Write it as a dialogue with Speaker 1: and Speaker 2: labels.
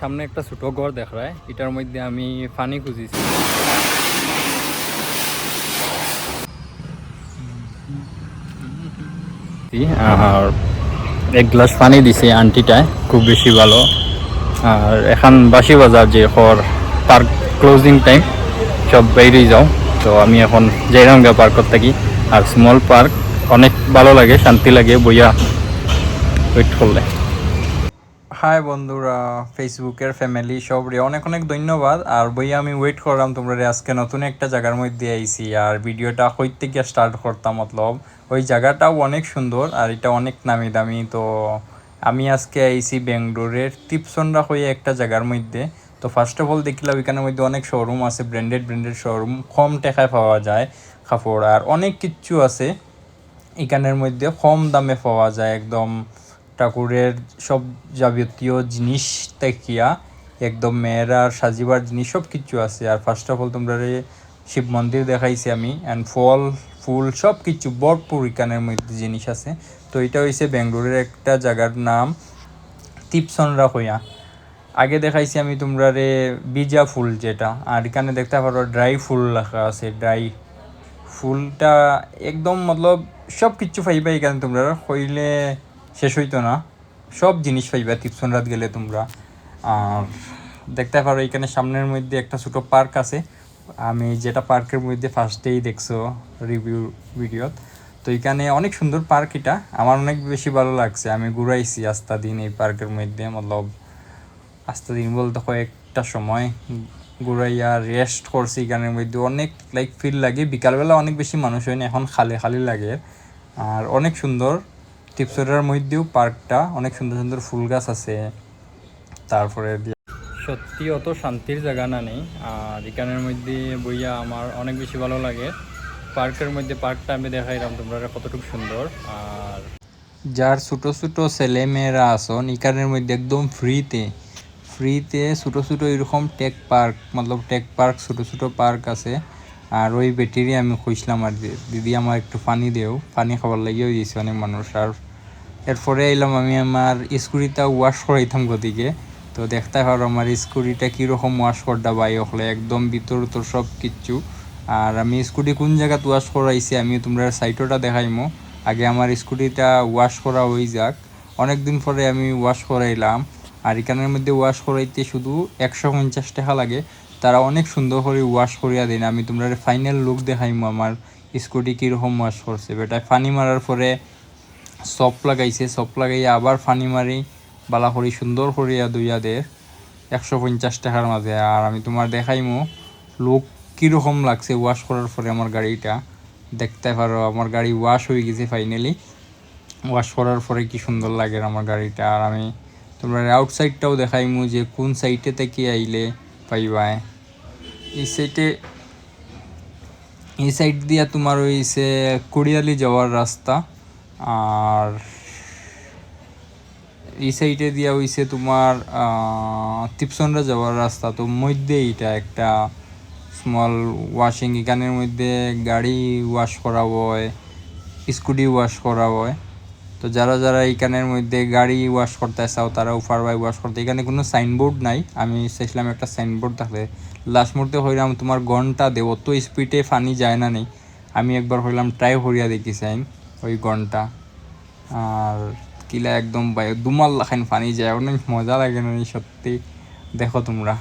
Speaker 1: সামনে একটা ছোট ঘর দেখ রায় এটার মধ্যে আমি পানি খুঁজিছি। আর এক গ্লাস পানি দিছে আন্টিটায় খুব বেশি ভালো। আর এখন বাসি বাজার যে খর পার্ক ক্লোজিং টাইম সব বাইরেই যাও। তো আমি এখন যাইরাম গা পার্কত থাকি। আর স্মল পার্ক অনেক ভালো লাগে, শান্তি লাগে, বইয়া ওয়েট করলে। হাই বন্ধুরা, ফেসবুকের ফ্যামিলি সব রে অনেক অনেক ধন্যবাদ। আর বইয়া আমি ওয়েট করলাম তোমরা রে, আজকে নতুন একটা জায়গার মধ্যে আইছি। আর ভিডিওটা কই গিয়ে স্টার্ট করতাম মতলব, ওই জায়গাটাও অনেক সুন্দর আর এটা অনেক নামি দামি। তো আমি আজকে আইছি বেঙ্গলোরের টিপসনরা হয়ে একটা জায়গার মধ্যে। তো ফার্স্ট অফ অল দেখলাম এখানের মধ্যে অনেক শোরুম আছে ব্র্যান্ডেড ব্র্যান্ডেড শোরুম কম টাকায় পাওয়া যায় কাপড়। আর অনেক কিচ্ছু আছে এখানের মধ্যে কম দামে পাওয়া যায়, একদম ঠাকুরের সব যাবতীয় জিনিস দেখিয়া, একদম মেয়েরা সাজিবার জিনিস সব কিছু আছে। আর ফার্স্ট অফ অল তোমরা শিব মন্দির দেখাইছি আমি অ্যান্ড ফল, ফুল সব কিছু ভরপুর এখানের মধ্যে জিনিস আছে। তো এটা হয়েছে বেঙ্গলোরের একটা জায়গার নাম তিপসনরা হইয়া। আগে দেখাইছি আমি তোমরা রে বিজা ফুল যেটা, আর এখানে দেখতে পারো ড্রাই ফুল রাখা আছে, ড্রাই ফুলটা একদম মতলব সব কিছু পাইবা এখানে তোমরা। হইলে শেষ হইতো না। সব জিনিস পাইবা তিপসন রাত গেলে তোমরা। আর দেখতে পারো, এখানে সামনের মধ্যে একটা ছোট পার্ক আছে। আমি যেটা পার্কের মধ্যে ফার্স্টেই দেখছ রিভিউ ভিডিওত। তো এখানে অনেক সুন্দর পার্ক এটা। আমার অনেক বেশি ভালো লাগছে। আমি ঘুরাইছি আস্তা দিন এই পার্কের মধ্যে, মতলব আস্তে দিন বলতে কয়েকটা সময় ঘুরাইয়া রেস্ট করছি এখানের মধ্যে। অনেক লাইক ফিল লাগে। বিকালবেলা অনেক বেশি মানুষ হয় না, এখন খালি খালি লাগে। আর অনেক সুন্দর টিপসরার মধ্যেও পার্কটা অনেক সুন্দর সুন্দর ফুল গাছ আছে। তারপরে সত্যি অত শান্তির জায়গা না নেই। আর এখানের মধ্যে বইয়া আমার অনেক বেশি ভালো লাগে। পার্কের মধ্যে পার্কটা আমি দেখাইলাম তোমরা কতটুকু সুন্দর। আর যার ছোট ছোট ছেলে মেয়েরা আসন ইকানের মধ্যে একদম ফ্রিতে। ফ্রিতে ছোট ছোট এরকম টেক পার্ক মতলব টেক পার্ক ছোট ছোট পার্ক আছে। আর ওই ব্যাটারি আমি খুঁজলাম আর দিদি আমার একটু পানি দেও। পানি খাবার লাগিয়েও দিয়েছে অনেক মানুষ। আর এরপরে এলাম আমি আমার স্কুটিটা ওয়াশ করাইতাম গতিকে তো দেখতে পারো আমার স্কুটিটা কীরকম ওয়াশ করটা বাই হলে একদম ভিতর উত্তর সব কিচ্ছু। আর আমি স্কুটি কোন জায়গাত ওয়াশ করাইছি আমি তোমরা সাইটটা দেখাইমো। আগে আমার স্কুটিটা ওয়াশ করা হয়ে যাক। অনেক দিন পরে আমি ওয়াশ করাইলাম। আর এখানের মধ্যে ওয়াশ করাইতে শুধু একশো পঞ্চাশ টাকা লাগে। তারা অনেক সুন্দর করে ওয়াশ করিয়া দেন। আমি তোমরা ফাইনাল লুক দেখাইমো আমার স্কুটি কীরকম ওয়াশ করছে। বেটা পানি মারার পরে সপ লাগাইছে, সপ লাগাইয়া আবার ফানি মারি বালা করি সুন্দর করিয়া দুইয়া দে, একশো পঞ্চাশ টাকার মাঝে। আর আমি তোমার দেখাইমো লোক কীরকম লাগছে ওয়াশ করার পরে আমার গাড়িটা। দেখতে পারো, আমার গাড়ি ওয়াশ হয়ে গেছে ফাইনালি ওয়াশ করার পরে কি সুন্দর লাগে আমার গাড়িটা। আর আমি তোমরা আউটসাইডটাও দেখাইমু যে কোন সাইডে থেকে আইলে পাইবায় এই সাইডে এই সাইড দিয়া তোমার হইছে কুড়িয়ালি যাওয়ার রাস্তা। আর এই সাইডে দিয়া হইছে তোমার তিপসনরা যাওয়ার রাস্তা। তো মধ্যে এটা একটা স্মল ওয়াশিং এখানের মধ্যে গাড়ি ওয়াশ করা হয় স্কুটি ওয়াশ করা হয় তো যারা যারা এখানের মধ্যে গাড়ি ওয়াশ করতে চাও, তারা উফার বাই ওয়াশ করতে, এখানে কোনো সাইনবোর্ড নাই। আমি চাইছিলাম একটা সাইনবোর্ড থাকলে লাস্ট মুহূর্তে হইলাম তোমার ঘণ্টা দে অত স্পিডে ফানি যায় না নেই। আমি একবার হইলাম ট্রাই হরিয়া দেখি চাইন ওই ঘণ্টা। আর কিলা একদম দুমাল লাখান ফানি যায়, অনেক মজা লাগে না সত্যি। দেখো তোমরা।